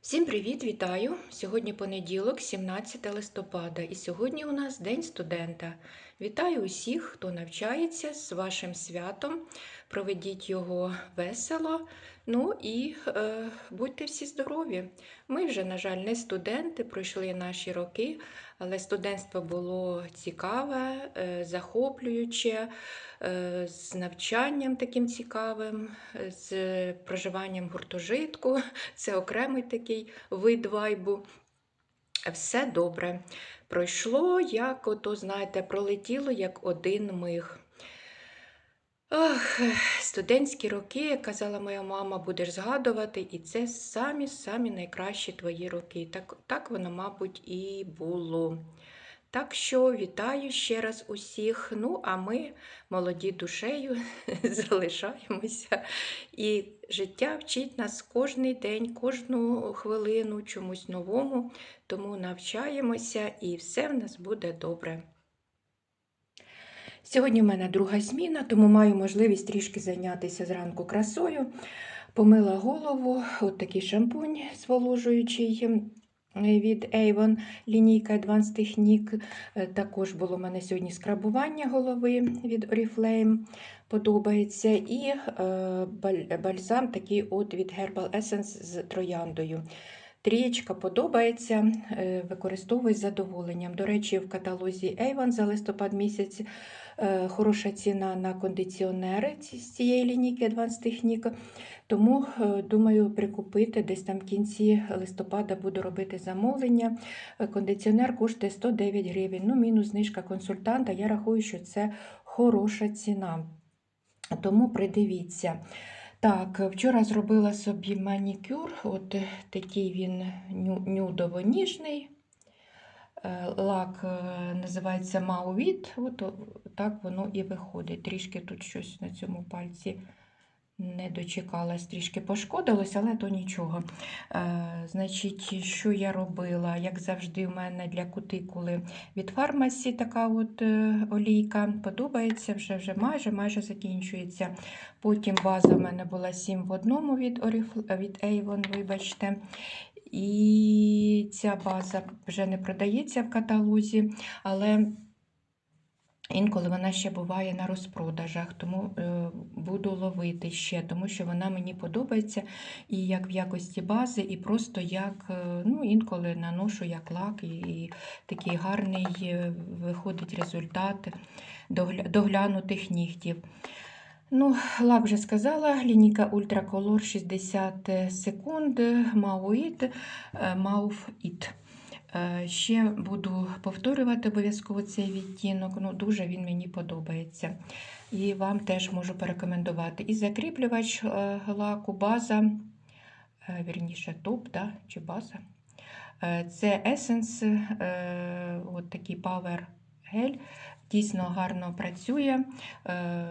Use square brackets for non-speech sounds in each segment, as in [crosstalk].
Всім привіт, вітаю! Сьогодні понеділок, 17 листопада, і сьогодні у нас День студента. Вітаю усіх, хто навчається з вашим святом. Проведіть його весело. Ну і е, будьте всі здорові. Ми вже, на жаль, не студенти, пройшли наші роки, але студентство було цікаве, е, захоплююче, е, з навчанням таким цікавим, з проживанням гуртожитку. Це окремий такий вид вайбу. Все добре. Пройшло, як ото, знаєте, пролетіло як один миг. Ох, студентські роки, як казала моя мама, будеш згадувати, і це самі-самі найкращі твої роки. Так, так воно, мабуть, і було. Так що вітаю ще раз усіх. Ну, а ми, молоді душею, [laughs] залишаємося. І життя вчить нас кожний день, кожну хвилину чомусь новому, тому навчаємося і все в нас буде добре. Сьогодні в мене друга зміна, тому маю можливість трішки зайнятися зранку красою. Помила голову, от такий шампунь зволожуючий від Avon, лінійка Advanced Technique. Е, Також було в мене сьогодні скрабування голови від Oriflame. Подобається. І е, бальзам такий от від Herbal Essence з трояндою. Трієчка подобається, е, використовую з задоволенням. До речі, в каталозі Avon за листопад місяць е, хороша ціна на кондиціонери з цієї лінійки Advanced Technique. Тому е, думаю прикупити десь там в кінці листопада буду робити замовлення. Кондиціонер коштує 109 гривень. Ну, мінус знижка консультанта. Я рахую, що це хороша ціна. Тому придивіться. Так, вчора зробила собі манікюр. От е, такий він нюдово-ніжний. Е, Лак е, називається Маувіт. От так воно і виходить. Трішки тут щось на цьому пальці не дочекалась, трішки пошкодилось, але то нічого. Е, значить, що я робила? Як завжди, у мене для кутикули від фармасі така от е, олійка. Подобається, вже вже майже майже закінчується. Потім база в мене була 7 в одному від, Orifl- від Avon, вибачте. І ця база вже не продається в каталозі, але інколи вона ще буває на розпродажах, тому е, буду ловити ще, тому що вона мені подобається і як в якості бази, і просто як е, ну, інколи наношу як лак, і, такий гарний е, виходить результат догля- доглянутих нігтів. Ну, лак вже сказала, лінійка Color 60 секунд, Mauit, Mauve It. Е, Ще буду повторювати обов'язково цей відтінок. Ну, дуже він мені подобається. І вам теж можу порекомендувати. І закріплювач е, лаку, база, е, вірніше, топ, да? чи база. Це Essence, от такий Power Gel. Дійсно гарно працює. Е,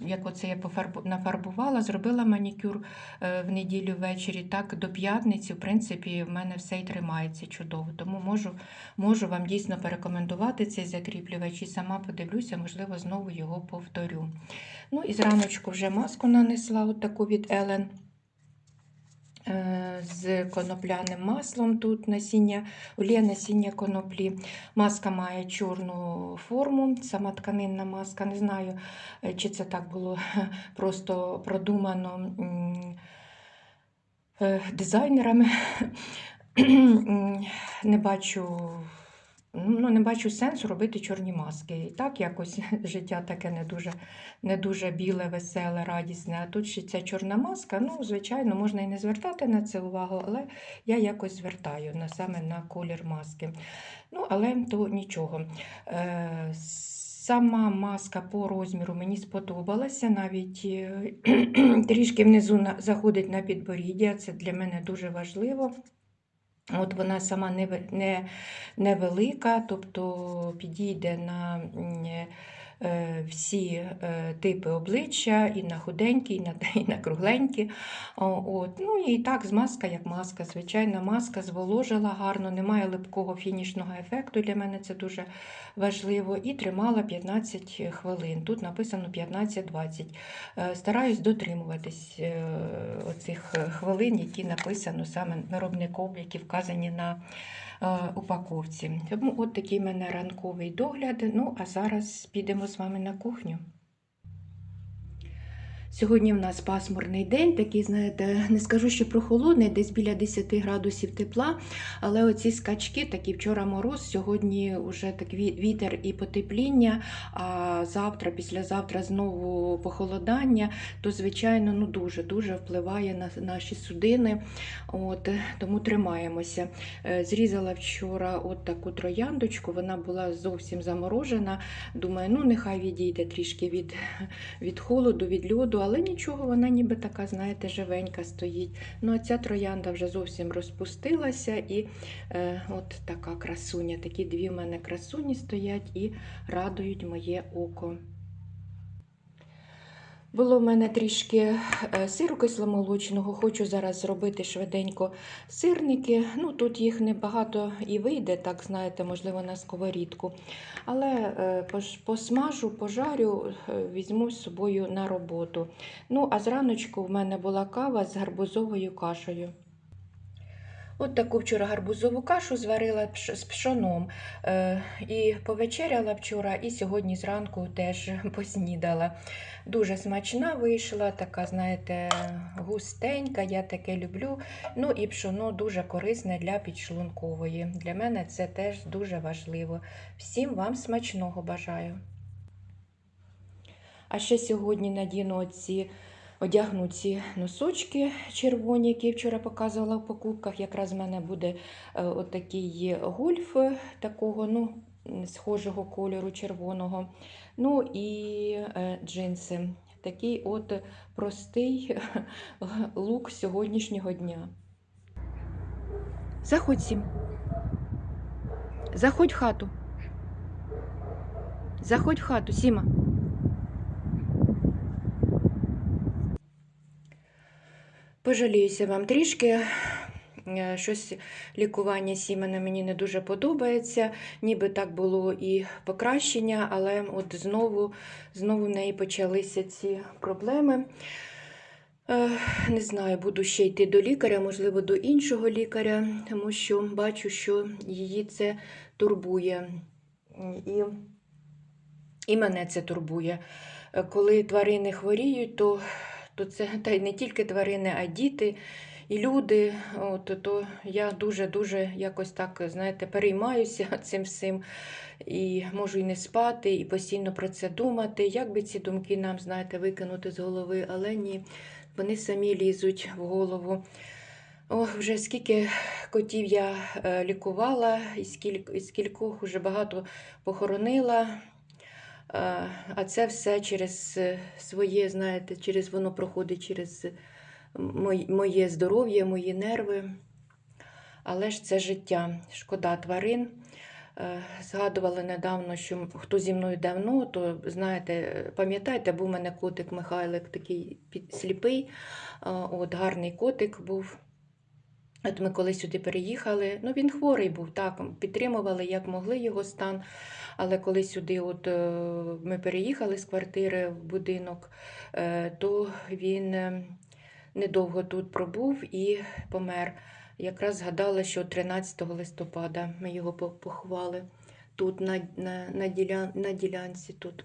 Як оце я нафарбувала, зробила манікюр е, в неділю ввечері, так до п'ятниці, в принципі, в мене все і тримається чудово. Тому можу, можу вам дійсно порекомендувати цей закріплювач і сама подивлюся, можливо, знову його повторю. Ну і зраночку вже маску нанесла, от таку від Ellen е, з конопляним маслом. Тут насіння, олія насіння коноплі. Маска має чорну форму, сама тканинна маска. Не знаю, е, чи це так було [laughs] просто продумано е, дизайнерами. [clears throat] Не бачу. Ну, не бачу сенсу робити чорні маски. І так якось [laughs] життя таке не дуже, не дуже біле, веселе, радісне. А тут ще ця чорна маска. Ну, звичайно, можна і не звертати на це увагу, але я якось звертаю на, саме на колір маски. Ну, але то нічого. Е, Сама маска по розміру мені сподобалася, навіть е, [clears throat] трішки внизу заходить на підборіддя, це для мене дуже важливо. От вона сама не, не, невелика, тобто підійде на всі е, типи обличчя, і на худенькі, і на, [laughs] і на кругленькі. От. Ну і так, змазка як маска. Звичайна маска зволожила гарно, немає липкого фінішного ефекту. Для мене це дуже важливо. І тримала 15 хвилин. Тут написано 15-20. Е, Стараюсь дотримуватись е, оцих хвилин, які написано саме виробником, які вказані на е, упаковці. Тому от такий в мене ранковий догляд. Ну, а зараз підемо з вами на кухню. Сьогодні в нас пасмурний день, такий, знаєте, [laughs] не скажу, що прохолодний, десь біля 10 градусів тепла. Але оці скачки, такі вчора мороз, сьогодні вже так вітер і потепління, а завтра, післязавтра знову похолодання, то, звичайно, ну дуже-дуже впливає на наші судини. От, тому тримаємося. Е, Зрізала вчора от таку трояндочку, вона була зовсім заморожена. Думаю, ну нехай відійде трішки від від холоду, від льоду, але нічого, вона ніби така, знаєте, живенька стоїть. Ну, а ця троянда вже зовсім розпустилася, і е, от така красуня. Такі дві в мене красуні стоять і радують моє око. Було в мене трішки е, сиру кисломолочного, хочу зараз зробити швиденько сирники. Ну, тут їх небагато і вийде, так знаєте, можливо, на сковорідку. Але е, посмажу, пожарю, е, візьму з собою на роботу. Ну, а зраночку в мене була кава з гарбузовою кашею. От таку вчора гарбузову кашу зварила з пшоном. Е, і повечеряла вчора, і сьогодні зранку теж [laughs] поснідала. Дуже смачна вийшла, така, знаєте, густенька, я таке люблю. Ну і пшоно дуже корисне для підшлункової. Для мене це теж дуже важливо. Всім вам смачного бажаю. А ще сьогодні надіну оці, одягну ці носочки червоні, які вчора показувала в покупках. Якраз в мене буде е, отакий гольф такого, ну, схожого кольору червоного. Ну і е, джинси. Такий от простий [laughs] лук сьогоднішнього дня. Заходь сім. Заходь в хату. Заходь в хату, Сіма. Пожаліюся вам трішки. Е, Щось лікування сімена мені не дуже подобається. Ніби так було і покращення, але от знову, знову в неї почалися ці проблеми. Е, Не знаю, буду ще йти до лікаря, можливо, до іншого лікаря, тому що бачу, що її це турбує. І, і мене це турбує. Е, Коли тварини хворіють, то, то це та й не тільки тварини, а діти і люди. От, то я дуже-дуже якось так, знаєте, переймаюся [laughs] цим всім. І можу і не спати, і постійно про це думати. Як би ці думки нам, знаєте, викинути з голови, але ні, вони самі лізуть в голову. Ох, вже скільки котів я е, лікувала, і скількох вже багато похоронила. Е, А це все через е, своє, знаєте, через воно проходить через моє здоров'я, мої нерви. Але ж це життя, шкода тварин. Е, Згадували недавно, що хто зі мною давно, то знаєте, е, пам'ятаєте, був у мене котик Михайлик, такий сліпий, е, от гарний котик був. От ми коли сюди переїхали, ну він хворий був, так, підтримували як могли його стан. Але коли сюди от, е, ми переїхали з квартири в будинок, е, то він е, недовго тут пробув і помер. Якраз згадала, що 13 листопада ми його по- поховали тут, на, на, на, діля, на ділянці. тут.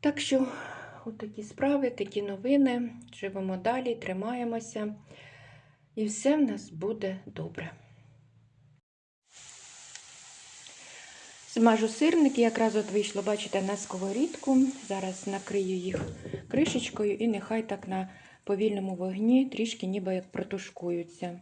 Так що, от такі справи, такі новини. Живемо далі, тримаємося. І все в нас буде добре. Смажу сирники, якраз от вийшло, бачите, на сковорідку. Зараз накрию їх кришечкою і нехай так на повільному вогні трішки ніби як протушкуються.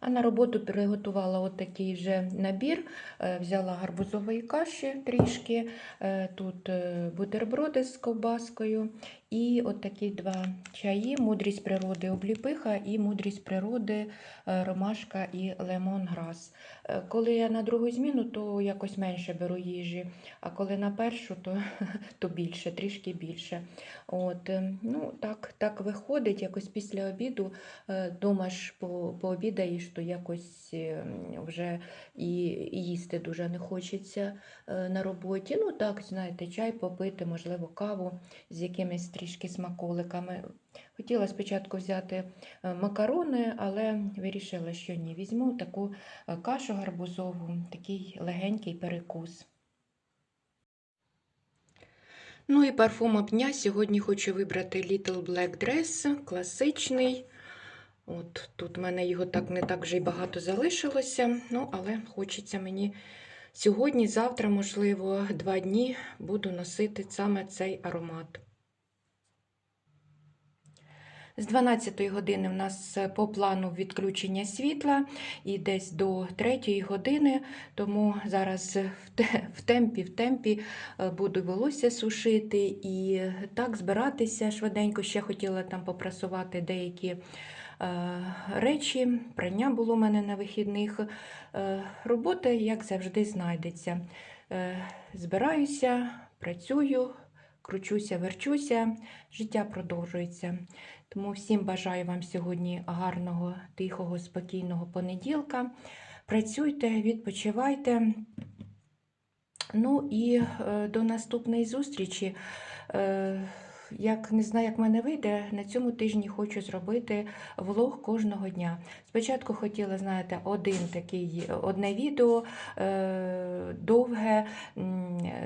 А на роботу приготувала от такий вже набір. Е, Взяла гарбузової каші трішки, е, тут е, бутерброди з ковбаскою І от такі два чаї: мудрість природи обліпиха і мудрість природи е, ромашка і лемонграс. Е, Коли я на другу зміну, то якось менше беру їжі, а коли на першу, то, [laughs] то більше, трішки більше. От, е, ну, так, так виходить, якось після обіду дома ж по, пообідаєш, то якось вже і, їсти дуже не хочеться на роботі. Ну так, знаєте, чай попити, можливо, каву з якимись трішки смаколиками. Хотіла спочатку взяти е, макарони, але вирішила, що ні. Візьму таку е, кашу гарбузову, такий легенький перекус. Ну і парфумом дня сьогодні хочу вибрати Little Black Dress, класичний. От Тут в мене його так не так вже й багато залишилося, ну, але хочеться мені сьогодні, завтра, можливо, два дні буду носити саме цей аромат. З 12 години в нас по плану відключення світла і десь до 3 години, тому зараз в темпі, в темпі е, буду волосся сушити і так збиратися швиденько. Ще хотіла там попрасувати деякі е, речі. Прання було в мене на вихідних. Е, Робота, як завжди, знайдеться. Е, Збираюся, працюю, кручуся, верчуся, життя продовжується. Тому всім бажаю вам сьогодні гарного, тихого, спокійного понеділка. Працюйте, відпочивайте. Ну і е, до наступної зустрічі. Як не знаю, як мене вийде, на цьому тижні хочу зробити влог кожного дня. Спочатку хотіла, знаєте, один такий, одне відео е, довге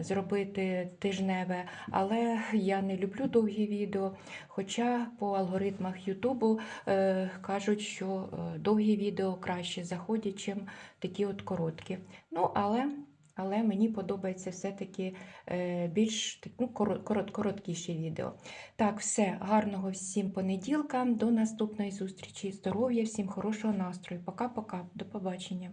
зробити тижневе, але я не люблю довгі відео. Хоча по алгоритмах Ютубу е, кажуть, що е, довгі відео краще заходять, чим такі от короткі. Ну, але але мені подобається все-таки е, більш ну, корот, відео. Так, все, гарного всім понеділка, до наступної зустрічі. Здоров'я, всім хорошого настрою. Пока-пока, до побачення.